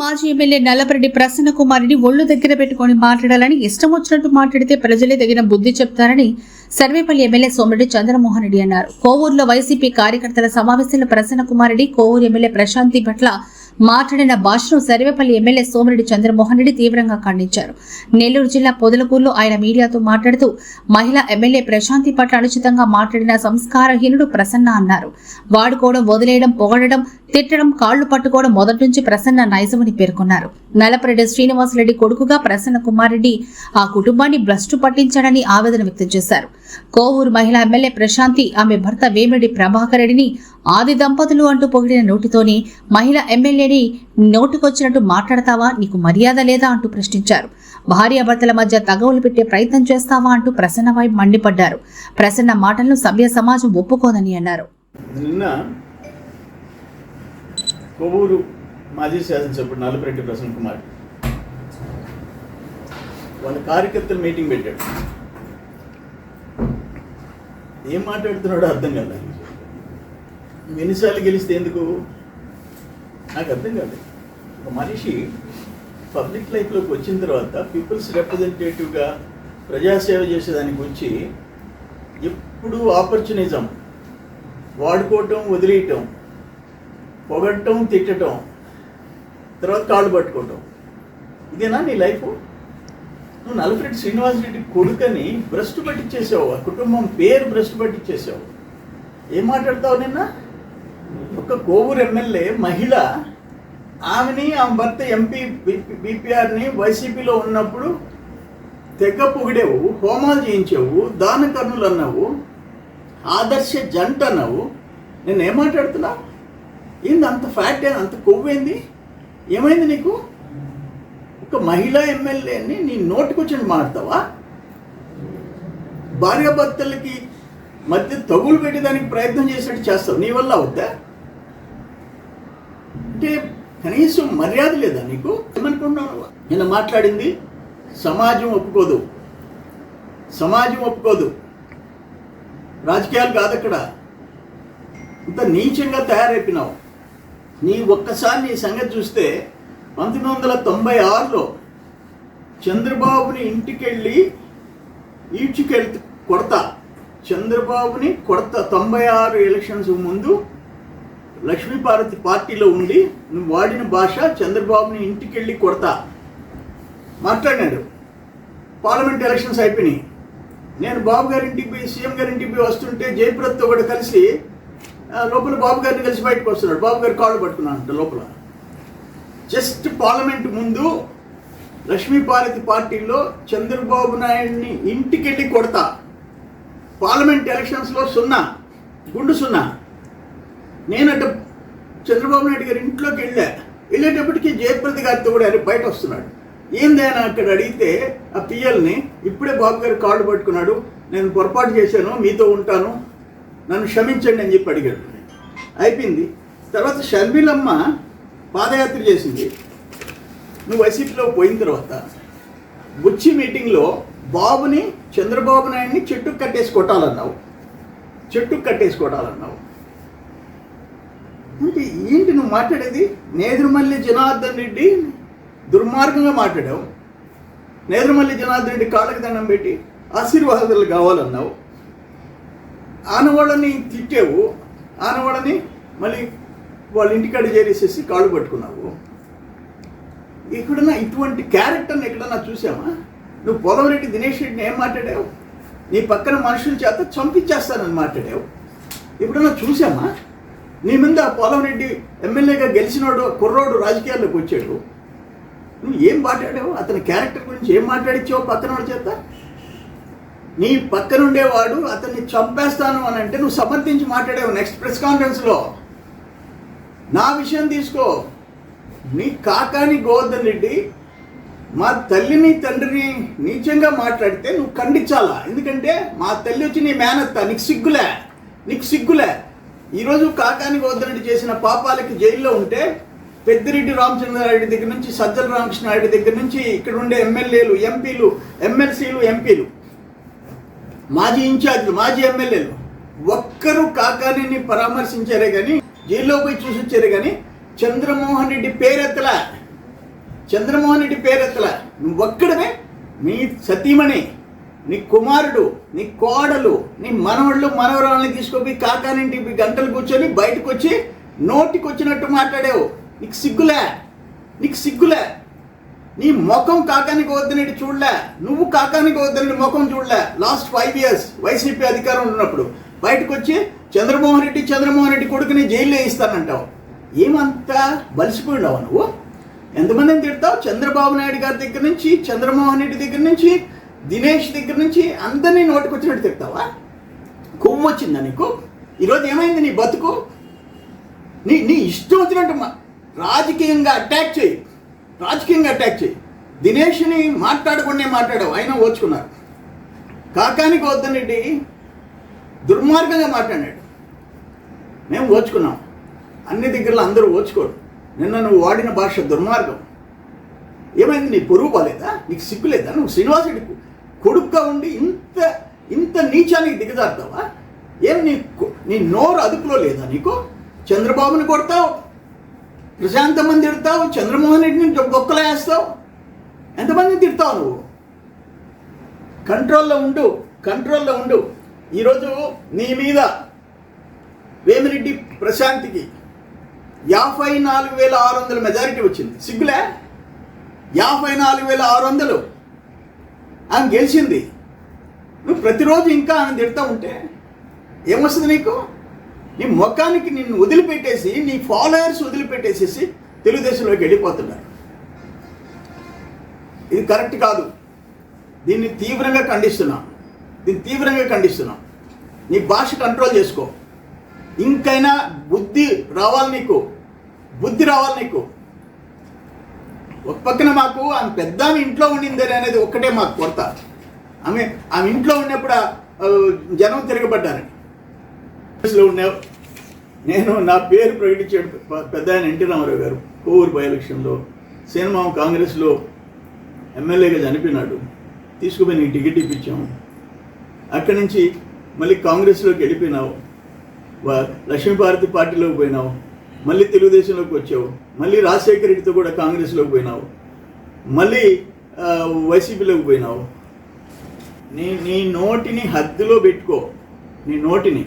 మాజీ ఎమ్మెల్యే నల్లపరెడ్డి ప్రసన్న కుమారిని ఒళ్ళు దగ్గర పెట్టుకొని మాట్లాడాలని ఇష్టం వచ్చినట్టు మాట్లాడితే ప్రజలే తగిన బుద్ధి చెప్తారని సర్వేపల్లి ఎమ్మెల్యే సోమిరెడ్డి చంద్రమోహన్ రెడ్డి అన్నారు. కోవూరులో వైసీపీ కార్యకర్తల సమావేశంలో ప్రసన్న కుమారెడ్డి కోవూరు ఎమ్మెల్యే ప్రశాంతి పట్ల మాట్లాడిన భాషను సర్వేపల్లి ఎమ్మెల్యే సోమిరెడ్డి చంద్రమోహన్ రెడ్డి తీవ్రంగా ఖండించారు. నెల్లూరు జిల్లా పొదలకూరులో ఆయన మీడియాతో మాట్లాడుతూ మహిళా ఎమ్మెల్యే ప్రశాంతి పట్ల అనుచితంగా మాట్లాడిన సంస్కారహీనుడు ప్రసన్న అన్నారు. వాడుకోవడం వదిలేయడం పొగడడం తిట్టడం కాళ్ళు పట్టుకోవడం మొదటి నుంచి ప్రసన్న నైజమని పేర్కొన్నారు. నలపరెడ్డి శ్రీనివాసరెడ్డి కొడుకుగా ప్రసన్న కుమారెడ్డి ఆ కుటుంబాన్ని భ్రష్టు పట్టించాడని ఆవేదన వ్యక్తం చేశారు. కోవూరు మహిళా ఎమ్మెల్యే ప్రశాంతి ఆమె భర్త వేమిరెడ్డి ప్రభాకర్ రెడ్డిని ఆది దంపతులు అంటూ పొగిడిన నోటితోని మహిళ ఎమ్మెల్యేని నోటుకొచ్చినట్టు మాట్లాడతావా? నీకు మర్యాద లేదా? అంటూ ప్రశ్నించారు. భార్యాభర్తల మధ్య తగవులు పెట్టే ప్రయత్నం చేస్తావా? అంటూ ప్రసన్నపై మండిపడ్డారు. ప్రసన్న మాటలను సభ్య సమాజం ఒప్పుకోదని అన్నారు. నిన్న కొవ్వూరు మాజీ శాసనసభ్యుడు నల్లపరెడ్డి ప్రసన్న కుమార్ వాళ్ళ కార్యకర్తల మీటింగ్ పెట్టాడు. ఏం మాట్లాడుతున్నాడో అర్థం కదా నాకు. ఎన్నిసార్లు గెలిస్తే ఎందుకు? నాకు అర్థం కాదు. ఒక మనిషి పబ్లిక్ లైఫ్లోకి వచ్చిన తర్వాత పీపుల్స్ రిప్రజెంటేటివ్గా ప్రజాసేవ చేసేదానికి వచ్చి ఎప్పుడు ఆపర్చునిజం. వాడుకోవటం వదిలేయటం పొగట్టం తిట్టడం తర్వాత కాళ్ళు పట్టుకోవటం. ఇదేనా నీ లైఫ్? నువ్వు నలపరెడ్డి శ్రీనివాస్ రెడ్డి కొడుకని భ్రష్టు పట్టించేసావు ఆ కుటుంబం పేరు భ్రష్టు పట్టించేసావు ఏం మాట్లాడతావు నిన్న? ఒక కోవూరు ఎమ్మెల్యే మహిళ ఆమెని ఆమె భర్త ఎంపీ బీపీఆర్ని వైసీపీలో ఉన్నప్పుడు తెగ పొగిడేవు హోమాలు చేయించావు దాన కర్ణులు అన్నావు ఆదర్శ జంట అన్నావు. నేను ఏం మాట్లాడుతున్నా? ఏంది అంత ఫ్యాక్ట్ అంత కొవ్వేంది ఏమైంది నీకు? ఒక మహిళా ఎమ్మెల్యేని నీ నోటికొచ్చి మాట్లాడతావా? భార్యాభర్తలకి మధ్య తగులు పెట్టేదానికి ప్రయత్నం చేసినట్టు చేస్తావు. నీ వల్ల అవుతా కనీసం మర్యాద లేదా నీకు? ఏమనుకుంటున్నావు నేను మాట్లాడింది సమాజం ఒప్పుకోదు. సమాజం ఒప్పుకోదు. రాజకీయాలు కాదు అక్కడ. ఇంత నీచంగా తయారైపోయినావు. నీ ఒక్కసారి నీ సంగతి చూస్తే పంతొమ్మిది వందల తొంభై ఆరులో చంద్రబాబుని ఇంటికెళ్ళి ఈడ్చుకెళ్తూ కొడతా. చంద్రబాబుని కొడతా తొంభై ఆరు ఎలక్షన్స్ ముందు లక్ష్మీపార్వతి పార్టీలో ఉండి నువ్వు వాడిన భాష చంద్రబాబుని ఇంటికెళ్ళి కొడతా. మాట్లాడినాడు. పార్లమెంట్ ఎలక్షన్స్ అయిపోయినాయి. నేను బాబు గారి ఇంటికి పోయి సీఎం గారి ఇంటికి పోయి వస్తుంటే జయప్రత్తో కూడా కలిసి లోపల బాబు గారిని కలిసి బయటకు వస్తున్నాడు. బాబు గారి కాళ్ళు పట్టుకున్నాడు లోపల. జస్ట్ పార్లమెంట్ ముందు లక్ష్మీపార్వతి పార్టీలో చంద్రబాబు నాయుడిని ఇంటికెళ్ళి కొడతా. పార్లమెంట్ ఎలక్షన్స్లో సున్నా గుండు సున్నా. నేనట చంద్రబాబు నాయుడు గారి ఇంట్లోకి వెళ్ళా. వెళ్ళేటప్పటికి జయప్రద గారితో కూడా ఆయన బయట వస్తున్నాడు. ఏంది ఏందైనా అక్కడ అడిగితే ఆ పిఎల్ని ఇప్పుడే బాబు గారు కాళ్ళు పట్టుకున్నాడు నేను పొరపాటు చేశాను మీతో ఉంటాను నన్ను క్షమించండి అని చెప్పి అడిగాడు. అయిపోయింది. తర్వాత షర్మిలమ్మ పాదయాత్ర చేసింది. నువ్వు వైసీపీలో పోయిన తర్వాత బుచ్చి మీటింగ్లో బాబుని చంద్రబాబు నాయుడిని చెట్టుకు కట్టేసి కొట్టాలన్నావు. చెట్టుకు కట్టేసి కొట్టాలన్నావు. అంటే ఏంటి నువ్వు మాట్లాడేది? నేదురుమల్లి జనార్దన్ రెడ్డి దుర్మార్గంగా మాట్లాడావు. నేదురుమల్లి జనార్దన్ రెడ్డి కాళ్ళకి దండం పెట్టి ఆశీర్వాదాలు కావాలన్నావు. ఆనవాళ్ళని తిట్టావు. ఆనవాళ్ళని మళ్ళీ వాళ్ళ ఇంటికాడ చేరేసేసి కాళ్ళు పట్టుకున్నావు. ఎక్కడన్నా ఇటువంటి క్యారెక్టర్ని ఎక్కడన్నా చూసామా నువ్వు పొలవరెడ్డి దినేష్ రెడ్డిని ఏం మాట్లాడావు? నీ పక్కన మనుషుల చేత చంపించేస్తానని మాట్లాడావు. ఎప్పుడన్నా చూసామా నీ మీద ఆ పొలవరెడ్డి ఎమ్మెల్యేగా గెలిచినోడు కుర్రోడు రాజకీయాల్లోకి వచ్చాడు. నువ్వు ఏం మాట్లాడావు అతని క్యారెక్టర్ గురించి ఏం మాట్లాడించావు పక్కన చేత? నీ పక్కనుండేవాడు అతన్ని చంపేస్తాను అని అంటే నువ్వు సమర్థించి మాట్లాడావు నెక్స్ట్ ప్రెస్ కాన్ఫరెన్స్లో నా విషయం తీసుకో. నీ కాకాని గోవర్ధన్ రెడ్డి మా తల్లిని తండ్రిని నీచంగా మాట్లాడితే నువ్వు ఖండించాలా? ఎందుకంటే మా తల్లి వచ్చి నీ మేనత్త నీకు సిగ్గులే నీకు సిగ్గులే. ఈరోజు కాకాని గోవర్ధన్ చేసిన పాపాలకి జైల్లో ఉంటే పెద్దిరెడ్డి రామచంద్రారెడ్డి దగ్గర నుంచి సజ్జల రామకృష్ణారెడ్డి దగ్గర నుంచి ఇక్కడ ఉండే ఎమ్మెల్యేలు ఎంపీలు ఎమ్మెల్సీలు ఎంపీలు మాజీ ఇన్ఛార్జ్లు మాజీ ఎమ్మెల్యేలు ఒక్కరు కాకానిని పరామర్శించారే కానీ జైల్లో పోయి చూసి వచ్చారు కానీ చంద్రమోహన్ రెడ్డి పేరెత్తలా. చంద్రమోహన్ రెడ్డి పేరెత్తలా. నువ్వు ఒక్కడమే మీ సతీమణి. నీ కుమారుడు నీ కోడలు నీ మనవళ్ళు మనవరాలని తీసుకొని కాకానింటి గంటలు కూర్చొని బయటకు వచ్చి నోటికి వచ్చినట్టు మాట్లాడావు. నీకు సిగ్గులే? నీకు సిగ్గులే? నీ ముఖం కాకానికి వద్దనేటి చూడలే? నువ్వు కాకానికి వద్దనేటి ముఖం చూడలే? లాస్ట్ ఫైవ్ ఇయర్స్ వైసీపీ అధికారం ఉన్నప్పుడు బయటకు వచ్చి చంద్రమోహన్ రెడ్డి చంద్రమోహన్ రెడ్డి కొడుకుని జైల్లో వేయిస్తానంటావు. ఏమంతా బలిసిపోయినావు నువ్వు? ఎంతమందిని తిడతావు? చంద్రబాబు నాయుడు గారి దగ్గర నుంచి చంద్రమోహన్ రెడ్డి దగ్గర నుంచి దినేష్ దగ్గర నుంచి అందరినీ నోటుకొచ్చినట్టు తిడతావా? కొవ్వు వచ్చిందా నీకు? ఈరోజు ఏమైంది నీ బతుకు? నీ నీ ఇష్టం వచ్చినట్టు మా- రాజకీయంగా అటాక్ చేయి. రాజకీయంగా అటాక్ చేయి. దినేష్ని మాట్లాడకుండా మాట్లాడావు. అయినా ఓచుకున్నారు. కాకానికి వద్దనండి దుర్మార్గంగా మాట్లాడాడు. మేము ఓచుకున్నాం. అన్ని దగ్గరలో అందరూ ఓచుకోడు నిన్న నువ్వు వాడిన భాష దుర్మార్గం. ఏమైంది? నీ పొరుగు పోలేదా నీకు సిగ్గులేదా? నువ్వు శ్రీనివాసుడి కొడుక్గా ఉండి ఇంత ఇంత నీచానికి దిగజారుతావా? ఏం నీ నీ నోరు అదుపులో లేదా నీకు? చంద్రబాబుని కొడతావు ప్రశాంతమని తిడతావు చంద్రమోహన్ రెడ్డిని గొక్కలేస్తావు ఎంతమందిని తిడతావు నువ్వు? కంట్రోల్లో ఉండు కంట్రోల్లో ఉండు. ఈరోజు నీ మీద వేమిరెడ్డి ప్రశాంత్కి యాభై నాలుగు వేల ఆరు వందల మెజారిటీ వచ్చింది. సిగ్గులే? యాభై నాలుగు వేల ఆరు వందలు. ఆమె గెలిచింది. నువ్వు ప్రతిరోజు ఇంకా ఆమె తిడతా ఉంటే ఏమొస్తుంది నీకు? నీ ముఖానికి నిన్ను వదిలిపెట్టేసి నీ ఫాలోయర్స్ వదిలిపెట్టేసేసి తెలుగుదేశంలోకి వెళ్ళిపోతున్నారు. ఇది కరెక్ట్ కాదు. దీన్ని తీవ్రంగా ఖండిస్తున్నాం. దీన్ని తీవ్రంగా ఖండిస్తున్నాం. నీ భాష కంట్రోల్ చేసుకో. ఇంకైనా బుద్ధి రావాలి నీకు. బుద్ధి రావాలి నీకు. ఒక పక్కన మాకు ఆమె పెద్ద ఆమె ఇంట్లో ఉండింది అనేది ఒక్కటే మాకు కొరత. ఆమె ఆమె ఇంట్లో ఉన్నప్పుడు జనం తిరగబడ్డారని కాంగ్రెస్లో నేను నా పేరు ప్రకటించాడు పెద్ద ఆయన ఎన్టీ రామారావు గారు కోవూరు బై ఎలక్షన్లో సినిమా కాంగ్రెస్లో ఎమ్మెల్యేగా చనిపోయినాడు. తీసుకుపోయి నీకు టికెట్ ఇప్పించాము. అక్కడి నుంచి మళ్ళీ కాంగ్రెస్లోకి వెళ్ళిపోయినావు. లక్ష్మీభారతి పార్టీలోకి పోయినావు. మళ్ళీ తెలుగుదేశంలోకి వచ్చావు. మళ్ళీ రాజశేఖర రెడ్డితో కూడా కాంగ్రెస్లోకి పోయినావు. మళ్ళీ వైసీపీలోకి పోయినావు. నీ నీ నోటిని హద్దులో పెట్టుకో. నీ నోటిని.